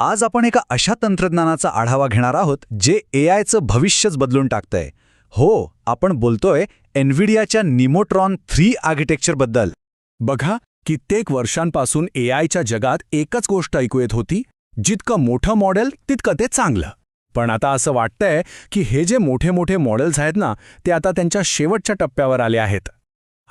आज आपण एका अशा तंत्रज्ञानाचा आढावा घेणार आहोत जे ए आयचं भविष्यच बदलून टाकतंय. हो आपण बोलतोय एनव्हिडियाच्या निमोट्रॉन थ्री आर्किटेक्चरबद्दल. बघा कित्येक वर्षांपासून ए आयच्या जगात एकच गोष्ट ऐकू येत होती जितकं मोठं मॉडेल तितकं ते चांगलं. पण आता असं वाटतंय की हे जे मोठे मोठे मॉडेल्स आहेत ना ते आता त्यांच्या शेवटच्या टप्प्यावर आले आहेत.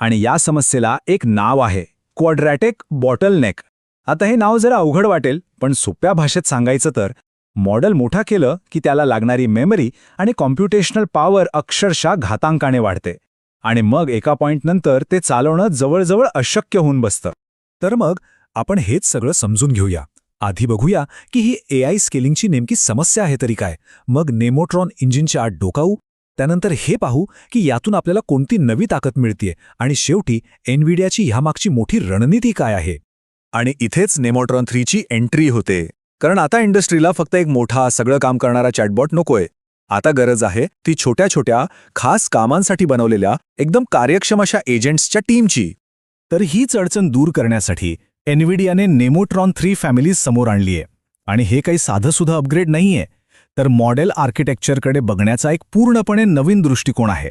आणि या समस्येला एक नाव आहे क्वाड्रॅटिक बॉटलनेक. आता हे नाव जरा अवघड वाटेल पण सोप्या भाषेत सांगायचं तर मॉडेल मोठा केलं की त्याला लागणारी मेमरी आणि कॉम्प्युटेशनल पॉवर अक्षरशः घातांकाने वाढते. आणि मग एका पॉइंटनंतर ते चालवणं जवळजवळ अशक्य होऊन बसतं. तर मग आपण हेच सगळं समजून घेऊया. आधी बघूया की ही ए आय स्केलिंगची नेमकी समस्या आहे तरी काय. मग नेमोट्रॉन इंजिनच्या आत डोकावू. त्यानंतर हे पाहू की यातून आपल्याला कोणती नवी ताकद मिळतीये. आणि शेवटी एनविडियाची ह्यामागची मोठी रणनीती काय आहे. आणि इथेच नेमोट्रॉन थ्रीची एंट्री होते. कारण आता इंडस्ट्रीला फक्त एक मोठा सगळं काम करणारा चॅटबॉट नकोय. आता गरज आहे ती छोट्या छोट्या खास कामांसाठी बनवलेल्या एकदम कार्यक्षम अशा एजंट्सच्या टीमची. तर हीच अडचण दूर करण्यासाठी एनव्हिडियाने नेमोट्रॉन थ्री फॅमिलीज समोर आणलीय. आणि हे काही साधंसुद्धा अपग्रेड नाहीये. तर मॉडेल आर्किटेक्चरकडे बघण्याचा एक पूर्णपणे नवीन दृष्टिकोन आहे.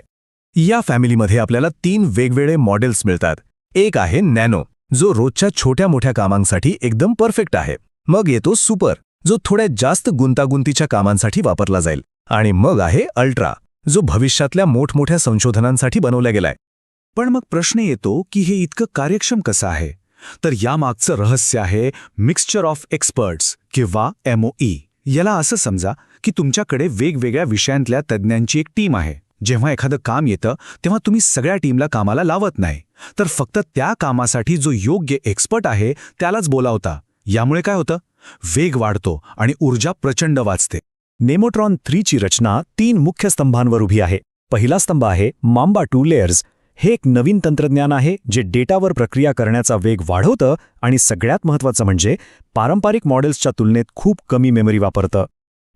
या फॅमिलीमध्ये आपल्याला तीन वेगवेगळे मॉडेल्स मिळतात. एक आहे नॅनो. जो रोजच्या छोट्या मोठ्या कामांसाठी एकदम परफेक्ट आहे. मग येतो सुपर जो थोड्या जास्त गुंतागुंतीच्या कामांसाठी वापरला जाईल. आणि मग आहे अल्ट्रा जो भविष्यातल्या मोठमोठ्या संशोधनांसाठी बनवला गेलाय. पण मग प्रश्न येतो की हे इतकं कार्यक्षम कसं आहे? तर यामागचं रहस्य आहे मिक्सचर ऑफ एक्सपर्ट्स किंवा एमओई याला असं समजा की तुमच्याकडे वेगवेगळ्या विषयांतल्या तज्ज्ञांची एक टीम आहे. जेव्हा एखादं काम येतं तेव्हा तुम्ही सगळ्या टीमला कामाला लावत नाही. तर फक्त त्या कामासाठी जो योग्य एक्सपर्ट आहे त्यालाच बोलावता. यामुळे काय होतं? वेग वाढतो आणि ऊर्जा प्रचंड वाचते. नेमोट्रॉन थ्रीची रचना तीन मुख्य स्तंभांवर उभी आहे. पहिला स्तंभ आहे मांबा टू लेयर्स. हे एक नवीन तंत्रज्ञान आहे जे डेटावर प्रक्रिया करण्याचा वेग वाढवतं आणि सगळ्यात महत्त्वाचं म्हणजे पारंपरिक मॉडेल्सच्या तुलनेत खूप कमी मेमरी वापरतं.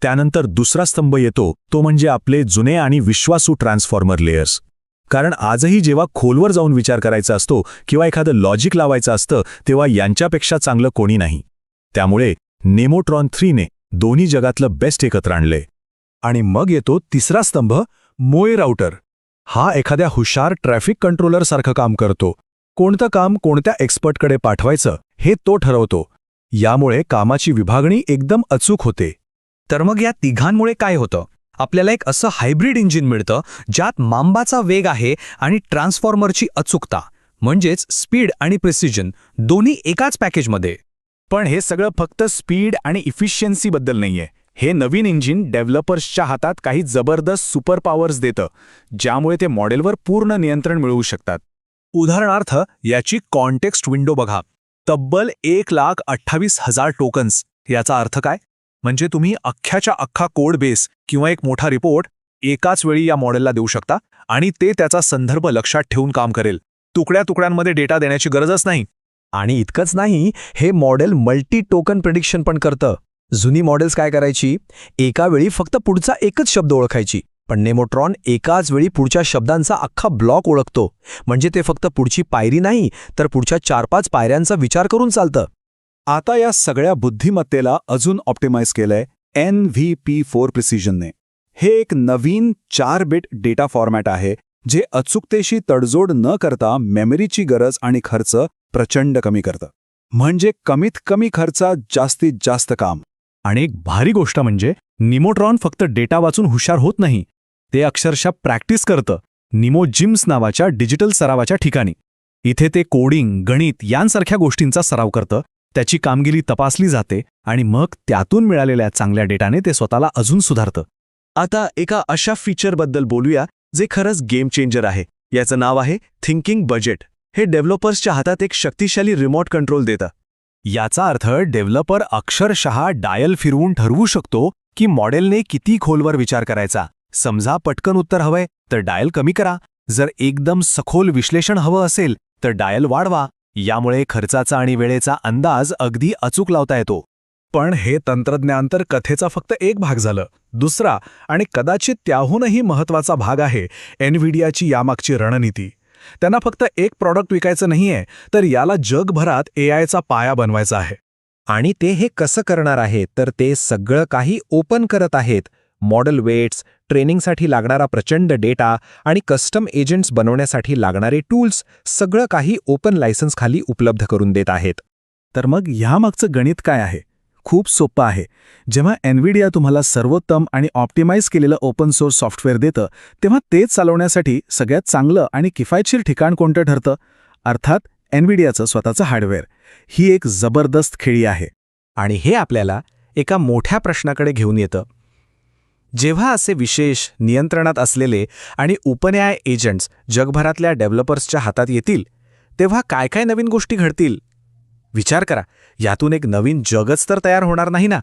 त्यानंतर दुसरा स्तंभ येतो तो म्हणजे आपले जुने आणि विश्वासू ट्रान्सफॉर्मर लेयर्स. कारण आजही जेव्हा खोलवर जाऊन विचार करायचा असतो किंवा एखादं लॉजिक लावायचं असतं तेव्हा यांच्यापेक्षा चांगलं कोणी नाही. त्यामुळे नेमोट्रॉन थ्रीने दोन्ही जगातलं बेस्ट एकत्र आणले आणि मग येतो तिसरा स्तंभ मोए राऊटर हा एखाद्या हुशार ट्रॅफिक कंट्रोलरसारखं काम करतो. कोणतं काम कोणत्या एक्सपर्टकडे पाठवायचं हे तो ठरवतो. यामुळे कामाची विभागणी एकदम अचूक होते. तर मग या तिघांमुळे काय होतं? आपल्याला एक असं हायब्रिड इंजिन मिळतं ज्यात मांबाचा वेग आहे आणि ट्रान्सफॉर्मरची अचूकता म्हणजेच स्पीड आणि प्रिसिजन दोन्ही एकाच पॅकेजमध्ये पण हे सगळं फक्त स्पीड आणि इफिशियन्सीबद्दल नाहीये. हे नवीन इंजिन डेव्हलपर्सच्या हातात काही जबरदस्त सुपर पॉवर्स देतं ज्यामुळे ते मॉडेलवर पूर्ण नियंत्रण मिळवू शकतात. उदाहरणार्थ याची कॉन्टेक्स्ट विंडो बघा. तब्बल एक लाख अठ्ठावीस हजार टोकन्स याचा अर्थ काय? म्हणजे तुम्ही अख्ख्याच्या अख्खा कोड बेस किंवा एक मोठा रिपोर्ट एकाच वेळी या मॉडेलला देऊ शकता आणि ते त्याचा संदर्भ लक्षात ठेवून काम करेल. तुकड्या तुकड्यांमध्ये डेटा देण्याची गरजच नाही. आणि इतकंच नाही हे मॉडेल मल्टी टोकन प्रडिक्शन पण करतं. जुनी मॉडेल्स काय करायची? एका वेळी फक्त पुढचा एकच शब्द ओळखायची. पण नेमोट्रॉन एकाच वेळी पुढच्या शब्दांचा अख्खा ब्लॉक ओळखतो. म्हणजे ते फक्त पुढची पायरी नाही तर पुढच्या चार पाच पायऱ्यांचा विचार करून चालतं. आता या सगळ्या बुद्धिमत्तेला अजून ऑप्टिमाइज केलंय एन व्ही पी फोर प्रिसिजनने. हे एक नवीन चार बिट डेटा फॉर्मॅट आहे जे अचूकतेशी तडजोड न करता मेमरीची गरज आणि खर्च प्रचंड कमी करतं. म्हणजे कमीत कमी खर्चात जास्तीत जास्त काम. आणि एक भारी गोष्ट म्हणजे निमोट्रॉन फक्त डेटा वाचून हुशार होत नाही ते अक्षरशः प्रॅक्टिस करतं निमो जिम्स नावाच्या डिजिटल सरावाच्या ठिकाणी. इथे ते कोडिंग गणित यांसारख्या गोष्टींचा सराव करतं त्याची कामगिरी तपासली जाते आणि मग त्यातून मिळालेल्या चांगल्या डेटाने ते स्वतःला अजून सुधारतं. आता एका अशा फीचरबद्दल बोलूया जे खरंच गेम चेंजर आहे. याचं नाव आहे थिंकिंग बजेट हे डेव्हलपर्सच्या हातात एक शक्तिशाली रिमोट कंट्रोल देतं. याचा अर्थ डेव्हलपर अक्षरशः डायल फिरवून ठरवू शकतो की मॉडेलने किती खोलवर विचार करायचा. समजा पटकन उत्तर हवंय तर डायल कमी करा. जर एकदम सखोल विश्लेषण हवं असेल तर डायल वाढवा. यामुळे खर्चाचा आणि वेळेचा अंदाज अगदी अचूक लावता येतो. पण हे तंत्रज्ञान तर कथेचा फक्त एक भाग झालं. दुसरा आणि कदाचित त्याहूनही महत्त्वाचा भाग आहे एनव्हिडियाची यामागची रणनीती. त्यांना फक्त एक प्रॉडक्ट विकायचं नाहीये तर याला जगभरात ए पाया बनवायचा आहे. आणि ते हे कसं करणार आहे तर ते सगळं काही ओपन करत आहेत मॉडेल वेट्स ट्रेनिंगसाठी लागणारा प्रचंड डेटा आणि कस्टम एजंट्स बनवण्यासाठी लागणारे टूल्स सगळं काही ओपन लायसन्सखाली उपलब्ध करून देत आहेत. तर मग ह्यामागचं गणित काय आहे? खूप सोपं आहे. जेव्हा एनव्हिडिया तुम्हाला सर्वोत्तम आणि ऑप्टिमाइज केलेलं ओपन सोर्स सॉफ्टवेअर देतं तेव्हा तेच चालवण्यासाठी सगळ्यात चांगलं आणि किफायतशीर ठिकाण कोणतं ठरतं? अर्थात एनव्हिडियाचं स्वतःचं हार्डवेअर. ही एक जबरदस्त खेळी आहे. आणि हे आपल्याला एका मोठ्या प्रश्नाकडे घेऊन येतं. जेव्हा असे विशेष नियंत्रणात असलेले आणि उपन्याय एजंट्स जगभरातल्या डेव्हलपर्सच्या हातात येतील तेव्हा काय काय नवीन गोष्टी घडतील? विचार करा यातून एक नवीन जगच तर तयार होणार नाही ना?